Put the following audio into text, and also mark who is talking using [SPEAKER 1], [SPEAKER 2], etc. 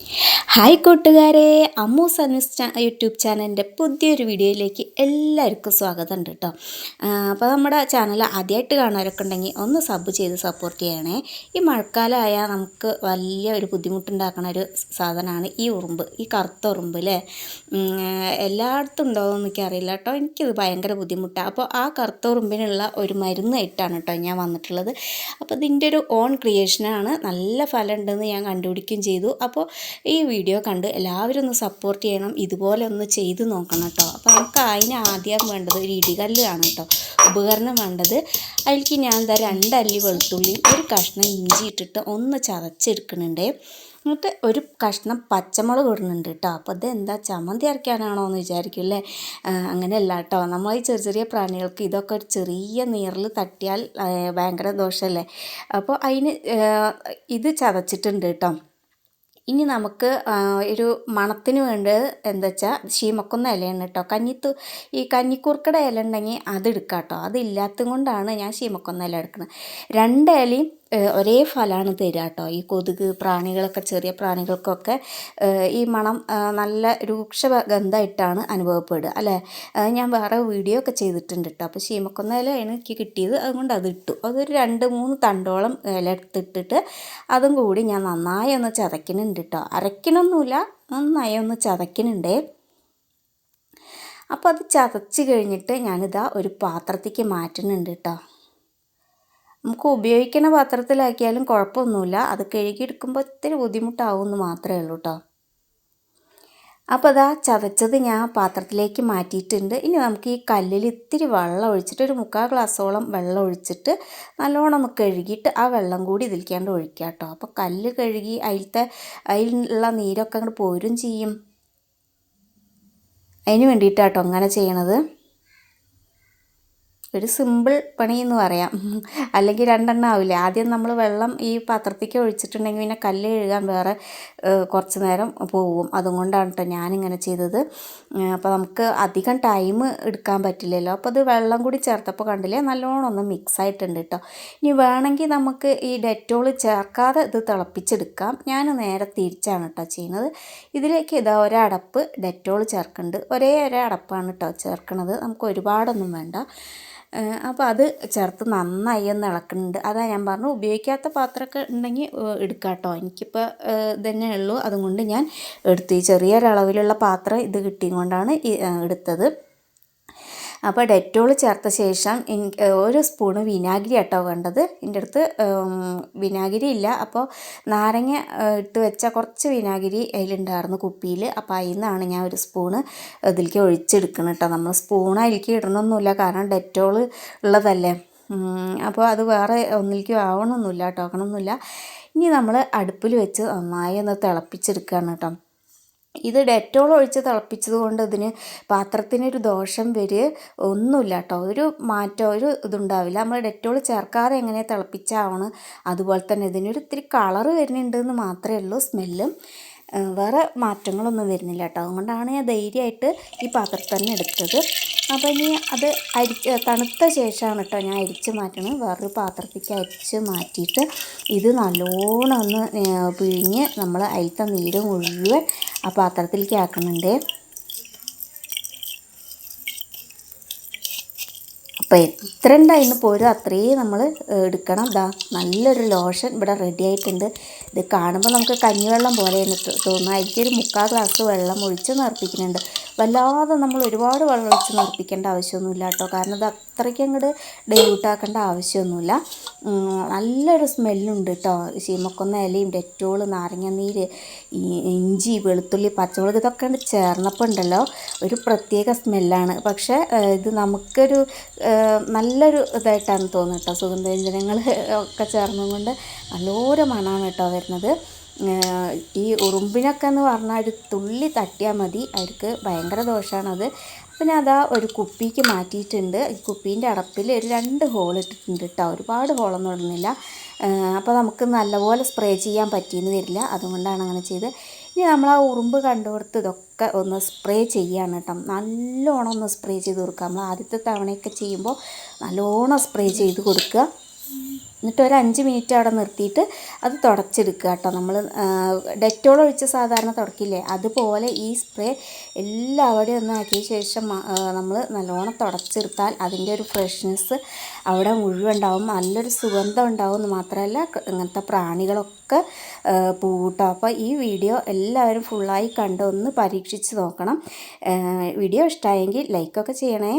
[SPEAKER 1] Yeah. Hi കൂട്ടുകാരെ Ammu service ചാ YouTube ചാനലിന്റെ പുതിയൊരു വീഡിയോയിലേക്ക് എല്ലാവർക്കും സ്വാഗതം ഉണ്ട് കേട്ടോ. അപ്പോൾ നമ്മുടെ ചാനൽ ആദ്യമായിട്ട് കാണാനൊക്കെ ഉണ്ടെങ്കിൽ ഒന്ന് സബ് ചെയ്ത് സപ്പോർട്ട് ചെയ്യണേ. ഈ മഴക്കാലമായാൽ നമുക്ക് വലിയ ഒരു ബുദ്ധിമുട്ടുണ്ടാക്കുന്ന ഒരു സാധനമാണ് ഈ ഉറുമ്പ് ഈ കറുത്ത ഉറുമ്പ് അല്ലേ? എല്ലായിടത്തും ഉണ്ടോയെന്ന് എനിക്കറിയില്ല കേട്ടോ. എനിക്കിത് ഭയങ്കര ബുദ്ധിമുട്ടാണ്. അപ്പോൾ ആ കറുത്ത ഉറുമ്പിനുള്ള ഒരു മരുന്നായിട്ടാണ് കേട്ടോ ഞാൻ വന്നിട്ടുള്ളത്. അപ്പോൾ ഇതിന്റെ ഒരു ഓൺ ക്രിയേഷനാണ് നല്ല ഫലമുണ്ടെന്ന് ഞാൻ കണ്ടുപിടിക്കുകയും ചെയ്തു. അപ്പോൾ ഈ കണ്ട് എല്ലാവരും ഒന്ന് സപ്പോർട്ട് ചെയ്യണം ഇതുപോലെ ഒന്ന് ചെയ്ത് നോക്കണം കേട്ടോ അപ്പോൾ നമുക്ക് അതിന് ആദ്യം വേണ്ടത് ഒരു ഇടികല്ലാണ് കേട്ടോ ഉപകരണം വേണ്ടത് അതിലേക്ക് ഞാൻ എന്താ രണ്ടല്ലി വെളുത്തുള്ളി ഒരു കഷ്ണം ഇഞ്ചി ഇട്ടിട്ട് ഒന്ന് ചതച്ചെടുക്കുന്നുണ്ട്. എന്നിട്ട് ഒരു കഷ്ണം പച്ചമുളക് ഇടുന്നുണ്ട് കേട്ടോ അപ്പോൾ ഇത് എന്താ ചമ്മന്തി അരയ്ക്കാനാണോ എന്ന് വിചാരിക്കും അല്ലേ അങ്ങനെയല്ല കേട്ടോ നമ്മൾ ഈ ചെറിയ ചെറിയ പ്രാണികൾക്ക് ഇതൊക്കെ ഒരു ചെറിയ നീറിൽ തട്ടിയാൽ ഭയങ്കര ദോഷമല്ലേ അപ്പോൾ അതിന് ഇത് ചതച്ചിട്ടുണ്ട് കേട്ടോ ഇനി നമുക്ക് ഒരു മണത്തിന് വേണ്ടത് എന്താ വെച്ചാൽ ശീമക്കുന്ന ഇലയാണ് കേട്ടോ. കഞ്ഞിത്തു ഈ കഞ്ഞിക്കൂർക്കയുടെ ഇല ഉണ്ടെങ്കിൽ അത് എടുക്കാം കേട്ടോ അതില്ലാത്തത് കൊണ്ടാണ് ഞാൻ ശീമക്കുന്ന ഇല എടുക്കുന്നത്. രണ്ട് ഇലയും ഒരേ ഫലമാണ് തരിക കേട്ടോ. ഈ കൊതുക് പ്രാണികളൊക്കെ ചെറിയ പ്രാണികൾക്കൊക്കെ ഈ മണം നല്ല രൂക്ഷ ഗന്ധമായിട്ടാണ് അനുഭവപ്പെടുക അല്ലേ? ഞാൻ വേറെ വീഡിയോ ഒക്കെ ചെയ്തിട്ടുണ്ട് കേട്ടോ. അപ്പോൾ ശീമക്കൊന്ന എനിക്ക് കിട്ടിയത്. അതുകൊണ്ട് അത് ഇട്ടു. അതൊരു രണ്ട് മൂന്ന് തണ്ടോളം ഇല എടുത്തിട്ടിട്ട് അതും കൂടി ഞാൻ നന്നായി ഒന്ന് ചതയ്ക്കുന്നുണ്ട് കേട്ടോ. അരയ്ക്കണമൊന്നുമില്ല നന്നായി ഒന്ന് ചതയ്ക്കുന്നുണ്ടേ. അപ്പോൾ അത് ചതച്ച് കഴിഞ്ഞിട്ട് ഞാനിതാ ഒരു പാത്രത്തേക്ക് മാറ്റുന്നുണ്ട് കേട്ടോ. നമുക്ക് ഉപയോഗിക്കുന്ന പാത്രത്തിലാക്കിയാലും കുഴപ്പമൊന്നുമില്ല. അത് കഴുകിയെടുക്കുമ്പോൾ ഇത്തിരി ബുദ്ധിമുട്ടാവുമെന്ന് മാത്രമേ ഉള്ളൂ കേട്ടോ അപ്പോൾ അതാ ചതച്ചത് ഞാൻ പാത്രത്തിലേക്ക് മാറ്റിയിട്ടുണ്ട്. ഇനി നമുക്ക് ഈ കല്ലിൽ ഇത്തിരി വെള്ളം ഒഴിച്ചിട്ട് ഒരു മുക്കാൽ ഗ്ലാസ്സോളം വെള്ളം ഒഴിച്ചിട്ട് നല്ലോണം ഒന്ന് കഴുകിയിട്ട് ആ വെള്ളം കൂടി ഇതിലേക്കാണ്ട് ഒഴിക്കുക കേട്ടോ അപ്പോൾ കല്ല് കഴുകി അതിലത്തെ അതിലുള്ള നീരൊക്കെ അങ്ങോട്ട് പോരും ചെയ്യും. അതിന് വേണ്ടിയിട്ടാട്ടോ അങ്ങനെ ചെയ്യണത്. ഒരു സിമ്പിൾ പണി എന്ന് പറയാം. അല്ലെങ്കിൽ രണ്ടെണ്ണം ആവില്ല? ആദ്യം നമ്മൾ വെള്ളം ഈ പാത്രത്തേക്ക് ഒഴിച്ചിട്ടുണ്ടെങ്കിൽ പിന്നെ കല്ല് കഴുകാൻ വേറെ കുറച്ച് നേരം പോവും അതുകൊണ്ടാണ് കേട്ടോ ഞാനിങ്ങനെ ചെയ്തത്. അപ്പോൾ നമുക്ക് അധികം ടൈം എടുക്കാൻ പറ്റില്ലല്ലോ. അപ്പോൾ അത് വെള്ളം കൂടി ചേർത്തപ്പോൾ കണ്ടില്ലേ? നല്ലോണം ഒന്ന് മിക്സ് ആയിട്ടുണ്ട് കേട്ടോ ഇനി വേണമെങ്കിൽ നമുക്ക് ഈ ഡെറ്റോൾ ചേർക്കാതെ ഇത് തിളപ്പിച്ചെടുക്കാം. ഞാൻ നേരെ തിരിച്ചാണ് കേട്ടോ ചെയ്യുന്നത്. ഇതിലേക്ക് ഇതാ ഒരടപ്പ് ഡെറ്റോൾ ചേർക്കുന്നുണ്ട്. ഒരേ ഒരടപ്പാണ് കേട്ടോ ചേർക്കുന്നത് നമുക്ക് ഒരുപാടൊന്നും വേണ്ട. അപ്പോൾ അത് ചേർത്ത് നന്നായി ഒന്ന് ഇളക്കുന്നുണ്ട്. അതാ ഞാൻ പറഞ്ഞു ഉപയോഗിക്കാത്ത പാത്രമൊക്കെ ഉണ്ടെങ്കിൽ എടുക്കാം കേട്ടോ എനിക്കിപ്പോൾ ഇതന്നെ ഉള്ളൂ. അതുകൊണ്ട് ഞാൻ എടുത്തു ചെറിയൊരളവിലുള്ള പാത്രം ഇത് കിട്ടിയും കൊണ്ടാണ് എടുത്തത്. അപ്പോൾ ഡെറ്റോൾ ചേർത്ത ശേഷം ഒരു സ്പൂണ് വിനാഗിരി ആട്ടോ വേണ്ടത്. എന്റെ അടുത്ത് വിനാഗിരി ഇല്ല. അപ്പോൾ നാരങ്ങ ഇട്ട് വെച്ച കുറച്ച് വിനാഗിരി അതിലുണ്ടായിരുന്നു കുപ്പിയിൽ അപ്പോൾ അതിൽ നിന്നാണ് ഞാൻ ഒരു സ്പൂണ് ഇതിലേക്ക് ഒഴിച്ചെടുക്കണം കേട്ടോ നമ്മൾ സ്പൂൺ അതിലേക്ക് ഇടണമൊന്നുമില്ല കാരണം ഡെറ്റോൾ ഉള്ളതല്ലേ. അപ്പോൾ അത് വേറെ ഒന്നിലേക്കും ആവണമൊന്നുമില്ല കേട്ടോ ആക്കണമൊന്നുമില്ല ഇനി നമ്മൾ അടുപ്പിൽ വെച്ച് നന്നായി ഒന്ന് തിളപ്പിച്ചെടുക്കുകയാണ് കേട്ടോ ഇത് ഡെറ്റോൾ ഒഴിച്ച് തിളപ്പിച്ചത് കൊണ്ട് ഇതിന് പാത്രത്തിനൊരു ദോഷം വരിക ഒന്നുമില്ല കേട്ടോ ഒരു മാറ്റം ഒരു ഇതുണ്ടാവില്ല. നമ്മൾ ഡെറ്റോൾ ചേർക്കാതെ എങ്ങനെ തിളപ്പിച്ചാവണം അതുപോലെ തന്നെ ഇതിനൊരു ഇത്തിരി കളർ വരുന്നുണ്ട് എന്ന് മാത്രമേ ഉള്ളൂ സ്മെല്ലും. വേറെ മാറ്റങ്ങളൊന്നും വരുന്നില്ല കേട്ടോ അതുകൊണ്ടാണ് ഞാൻ ധൈര്യമായിട്ട് ഈ പാത്രത്തിൽ തന്നെ എടുത്തത്. അപ്പോൾ ഇനി അത് അരിച്ച് തണുത്ത ശേഷമാണ് കേട്ടോ ഞാൻ അരിച്ച് മാറ്റണം വേറൊരു പാത്രത്തേക്ക് അരിച്ച് മാറ്റിയിട്ട് ഇത് നല്ലോണം ഒന്ന് പിഴിഞ്ഞ് നമ്മൾ അരിത്ത നീര് മുഴുവൻ ആ പാത്രത്തിലേക്ക് ആക്കുന്നുണ്ട്. അപ്പോൾ എത്ര ഉണ്ടായിരുന്നു പോരും അത്രയും നമ്മൾ എടുക്കണം. ഇതാ നല്ലൊരു ലോഷൻ ഇവിടെ റെഡി ആയിട്ടുണ്ട്. ഇത് കാണുമ്പോൾ നമുക്ക് കഞ്ഞിവെള്ളം പോലെയാണ് തോ- തോന്നുക അതിലേക്ക് ഒരു മുക്കാൽ ഗ്ലാസ് വെള്ളം ഒഴിച്ച് നിറപ്പിക്കുന്നുണ്ട് വല്ലാതെ നമ്മൾ ഒരുപാട് വെള്ളം ഒഴിച്ച് നിർത്തിക്കേണ്ട ആവശ്യമൊന്നുമില്ല കേട്ടോ. കാരണം ഇത് അത്രയ്ക്ക് അങ്ങോട്ട് ഡൈല്യൂട്ടാക്കേണ്ട ആവശ്യമൊന്നുമില്ല. നല്ലൊരു സ്മെല്ലുണ്ട് കേട്ടോ. ചീമക്കൊന്ന ഇലയും ഡെറ്റോൾ നാരങ്ങാനീര് നീര് ഇഞ്ചി വെളുത്തുള്ളി പച്ചമുളക് ഇതൊക്കെ ചേർന്നപ്പോൾ ഉണ്ടല്ലോ ഒരു പ്രത്യേക സ്മെല്ലാണ് പക്ഷേ ഇത് നമുക്കൊരു നല്ലൊരു ഇതായിട്ടാണ് തോന്നുന്നത് കേട്ടോ. സുഗന്ധവ്യഞ്ജനങ്ങൾ ഒക്കെ ചേർന്നതുകൊണ്ട് നല്ലൊരു മണമാണ് കേട്ടോ വരുന്നത്. ഈ ഉറുമ്പിനൊക്കെ എന്ന് പറഞ്ഞാൽ ഒരു തുള്ളി തട്ടിയാൽ മതി. അവർക്ക് ഭയങ്കര ദോഷമാണത് ഞാൻ അതാ ഒരു കുപ്പിക്ക് മാറ്റിയിട്ടുണ്ട്. ഈ കുപ്പീന്റെ അടപ്പിൽ ഒരു രണ്ട് ഹോൾ ഇട്ടിട്ടുണ്ട് കേട്ടോ ഒരുപാട് ഹോളൊന്നും ഇടുന്നില്ല. അപ്പോൾ നമുക്ക് നല്ലപോലെ സ്പ്രേ ചെയ്യാൻ പറ്റിയെന്ന് വരില്ല. അതുകൊണ്ടാണ് അങ്ങനെ ചെയ്ത് ഇനി നമ്മൾ ആ ഉറുമ്പ് കണ്ടുകൊടുത്ത് ഇതൊക്കെ ഒന്ന് സ്പ്രേ ചെയ്യാണ് കേട്ടോ നല്ലോണം ഒന്ന് സ്പ്രേ ചെയ്ത് കൊടുക്കുക. നമ്മൾ ആദ്യത്തെ തവണയൊക്കെ ചെയ്യുമ്പോൾ നല്ലോണം സ്പ്രേ ചെയ്ത് കൊടുക്കുക. എന്നിട്ട് ഒരു അഞ്ച് മിനിറ്റ് അവിടെ നിർത്തിയിട്ട് അത് തുടച്ചെടുക്കുക കേട്ടോ. നമ്മൾ ഡെറ്റോൾ ഒഴിച്ച് സാധാരണ തുടക്കില്ലേ? അതുപോലെ ഈ സ്പ്രേ എല്ലാവിടെയും ഒന്ന് ആക്കിയ ശേഷം നമ്മൾ നല്ലോണം തുടച്ചെടുത്താൽ അതിന്റെ ഒരു ഫ്രഷ്നെസ് അവിടെ മുഴുവൻ ഉണ്ടാവും. നല്ലൊരു സുഗന്ധം ഉണ്ടാവും എന്ന് മാത്രമല്ല ഇങ്ങനത്തെ പ്രാണികളൊക്കെ പൂട്ടോ അപ്പോൾ ഈ വീഡിയോ എല്ലാവരും ഫുള്ളായി കണ്ട് ഒന്ന് പരീക്ഷിച്ച് നോക്കണം. വീഡിയോ ഇഷ്ടമായെങ്കിൽ ലൈക്കൊക്കെ ചെയ്യണേ.